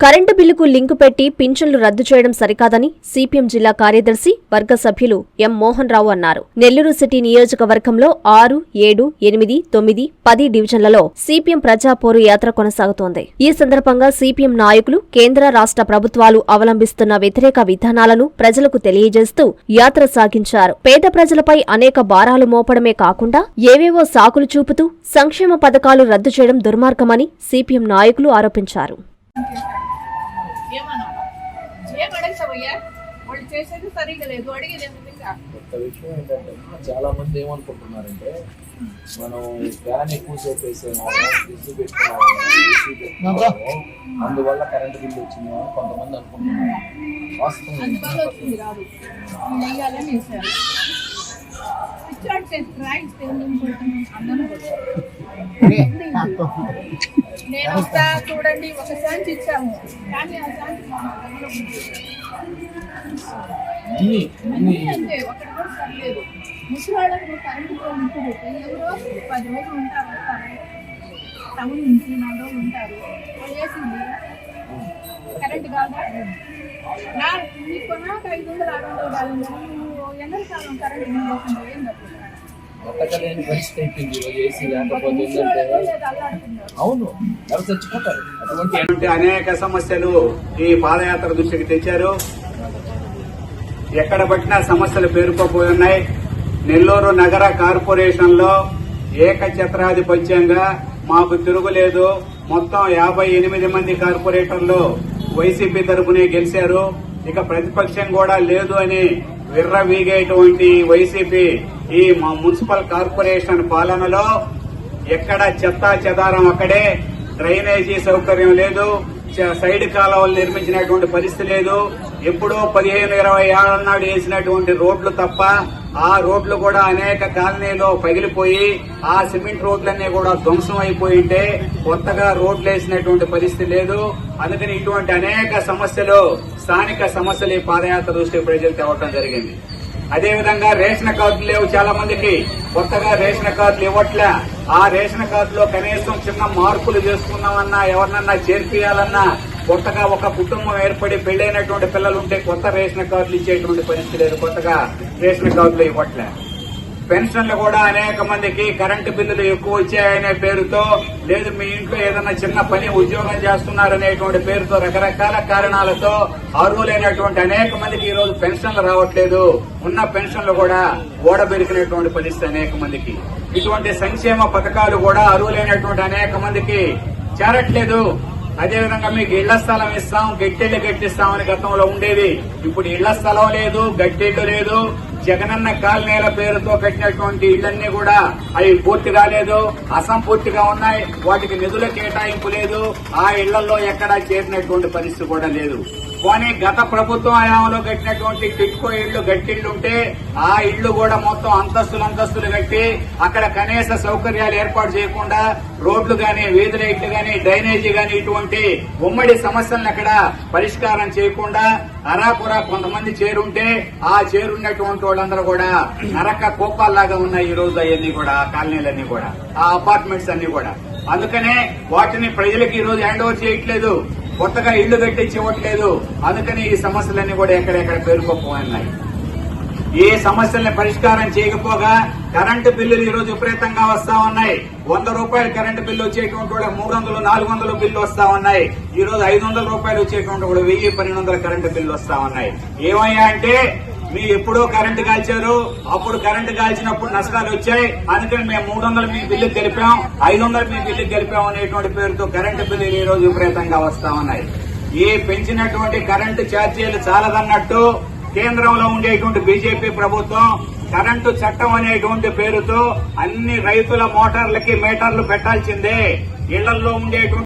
Current బిల్లుకు link పెట్టి పింఛన్లు రద్దు చేయడం సరికాదని సిపిఎం జిల్లా కార్యదర్శి వర్గ సభ్యులు ఎం మోహన్ రావు అన్నారు. నెల్లూరు సిటీ నియోజకవర్గంలో ఆరు ఏడు ఎనిమిది తొమ్మిది పది డివిజన్లలో సిపిఎం ప్రజాపోరు యాత్ర కొనసాగుతోంది. ఈ సందర్భంగా సిపిఎం నాయకులు కేంద్ర రాష్ట్ర ప్రభుత్వాలు అవలంబిస్తున్న వ్యతిరేక విధానాలను ప్రజలకు తెలియజేస్తూ యాత్ర సాగించారు. పేద ప్రజలపై అనేక భారాలు మోపడమే కాకుండా ఏవేవో సాకులు చూపుతూ సంక్షేమ పథకాలు రద్దు చేయడం దుర్మార్గమని సిపిఎం నాయకులు ఆరోపించారు. ఏమన్నా? ఏం అడగతావయ్యా వాళ్ళు చేసేది సరిగా లేదు అడిగేది కొత్త విషయం ఏంటంటే చాలా మంది ఏమనుకుంటున్నారంటే మనం ఫ్యాన్ ఎక్కువసేపు వేసాము ఫ్రిడ్జ్ పెట్టుకున్నాము ఏసీ పెట్టుకున్నాము అందువల్ల కరెంట్ బిల్లు వచ్చింది అని కొంతమంది అనుకుంటున్నారు. వాస్తవం కాదు నేను వస్తా చూడండి ఒక శాంతి ఇచ్చాము. కానీ ఆ కూడా సరిలేదు ముసలివాళ్ళకు కరెంటు బిల్లు ఉంటుంది ఎవరో పది రోజులు ఉంటారు టౌన్ నుంచి నాలుగు రోజులు ఉంటారు. వేసింది కరెంట్ కాదా? నా నీకు నాకు ఐదు వందలు ఆరు వందలు కాలం నువ్వు ఎండకాలం కరెంట్ బిల్లు లేకుండా ఏం బతకలేని పరిస్థితి అయిపోయింది ఈరోజు ఏసీ లేకపోతే ఏంటంటే అవును ఎవరు చచ్చిపోతారు? అటువంటి అనేక సమస్యలు ఈ పాదయాత్ర దృష్టికి తెచ్చారు. ఎక్కడ పట్టినా సమస్యలు పేరుకోపోయి ఉన్నాయి. నెల్లూరు నగర కార్పొరేషన్లో ఏకఛత్రాధిపత్యంగా మాకు తిరుగులేదు. మొత్తం యాభై ఎనిమిది మంది కార్పొరేటర్లు వైసీపీ తరపునే గెలిచారు. ఇక ప్రతిపక్షం కూడా లేదు అని విర్రవీగేటువంటి వైసీపీ ఈ మున్సిపల్ కార్పొరేషన్ పాలనలో ఎక్కడ చెత్తా చెదారం అక్కడే డ్రైనేజీ సౌకర్యం లేదు సైడ్ కాలువలు నిర్మించినటువంటి పరిస్థితి లేదు. ఎప్పుడో పదిహేను ఇరవై ఏళ్ళ నాడు వేసినటువంటి రోడ్లు తప్ప ఆ రోడ్లు కూడా అనేక కాలనీలో పగిలిపోయి ఆ సిమెంట్ రోడ్లన్నీ కూడా ధ్వంసం అయిపోయింటే కొత్తగా రోడ్లు వేసినటువంటి పరిస్థితి లేదు. అందుకని ఇటువంటి అనేక సమస్యలు స్థానిక సమస్యలు ఈ పాదయాత్ర దృష్టికి ప్రజలు తేవటం జరిగింది. అదేవిధంగా రేషన్ కార్డులు లేవు చాలా మందికి. కొత్తగా రేషన్ కార్డులు ఇవ్వట్లే. ఆ రేషన్ కార్డులో కనీసం చిన్న మార్పులు చేసుకున్నామన్నా ఎవరినన్నా చేర్పియాలన్నా కొత్తగా ఒక కుటుంబం ఏర్పడి పెళ్ళైనటువంటి పిల్లలు ఉంటే కొత్త రేషన్ కార్డులు ఇచ్చేటువంటి పరిస్థితి లేదు. కొత్తగా రేషన్ కార్డులు ఇవ్వట్లే. పెన్షన్లు కూడా అనేక మందికి కరెంటు బిల్లులు ఎక్కువ వచ్చాయనే పేరుతో లేదు మీ ఇంట్లో ఏదైనా చిన్న పని ఉద్యోగం చేస్తున్నారనేటువంటి పేరుతో రకరకాల కారణాలతో అర్హులైనటువంటి అనేక మందికి ఈ రోజు పెన్షన్లు రావట్లేదు. ఉన్న పెన్షన్లు కూడా ఓడబెరికినటువంటి పరిస్థితి అనేక మందికి. ఇటువంటి సంక్షేమ పథకాలు కూడా అర్హులైనటువంటి అనేక మందికి చేరట్లేదు. అదేవిధంగా మీకు ఇళ్ళ స్థలం ఇస్తాం గట్టిళ్ళు గట్టిస్తామని గతంలో ఉండేది. ఇప్పుడు ఇళ్ళ స్థలం లేదు గట్టిళ్ళు లేదు. జగనన్న కాలనీల పేరుతో కట్టినటువంటి ఇళ్ళన్నీ కూడా అవి పూర్తి కాలేదు అసంపూర్తిగా ఉన్నాయి. వాటికి నిధుల కేటాయింపు లేదు. ఆ ఇళ్ళలో ఎక్కడా చేరినటువంటి పరిస్థితి కూడా లేదు. పోనీ గత ప్రభుత్వం హయాంలో కట్టినటువంటి టిట్కో ఇళ్ళు గట్టిళ్ళు ఉంటే ఆ ఇళ్ళు కూడా మొత్తం అంతస్తులు అంతస్తులు కట్టి అక్కడ కనీస సౌకర్యాలు ఏర్పాటు చేయకుండా రోడ్లు గాని వీధి లైట్లు గాని డ్రైనేజీ గాని ఇటువంటి ఉమ్మడి సమస్యలను అక్కడ పరిష్కారం చేయకుండా అరాపురా కొంతమంది చేరుంటే ఆ చేరున్నటువంటి వాళ్ళందరూ కూడా నరక కోపాల్లాగా ఉన్నాయి ఈ రోజు అవన్నీ కూడా ఆ కాలనీలన్నీ కూడా ఆ అపార్ట్మెంట్స్ అన్ని కూడా. అందుకనే వాటిని ప్రజలకు ఈ రోజు హ్యాండ్ ఓవర్ చేయట్లేదు. కొత్తగా ఇళ్ళు కట్టించి ఇవ్వట్లేదు అందుకని ఈ సమస్యలన్నీ కూడా ఎక్కడెక్కడ పేరుకోపోయినాయి ఏ సమస్యల్ని పరిష్కారం చేయకపోగా కరెంటు బిల్లులు ఈ రోజు విపరీతంగా వస్తా ఉన్నాయి. వంద రూపాయలు కరెంటు బిల్లు వచ్చేటువంటి కూడా మూడు వందలు నాలుగు వందలు బిల్లు వస్తా ఉన్నాయి. ఈ రోజు ఐదు వందల రూపాయలు వచ్చేటువంటి కూడా వెయ్యి పన్నెండు వందల కరెంటు బిల్లు వస్తా ఉన్నాయి. ఏమయ్యా అంటే మీరు ఎప్పుడో కరెంటు కాల్చారు అప్పుడు కరెంటు కాల్చినప్పుడు నష్టాలు వచ్చాయి. అందుకని మేము మూడు వందలు మీ బిల్లు గెలిపాం ఐదు వందలు మీ బిల్లు గెలిపాం అనేటువంటి పేరుతో కరెంటు బిల్లులు ఈ రోజు విపరీతంగా వస్తా ఉన్నాయి. ఈ పెంచినటువంటి కరెంటు ఛార్జీలు చాలదన్నట్టు కేంద్రంలో ఉండేటువంటి బీజేపీ ప్రభుత్వం కరెంటు చట్టం అనేటువంటి పేరుతో అన్ని రైతుల మోటార్లకి మీటర్లు పెట్టాల్సిందే. ఇళ్ళలో ఉండేటువంటి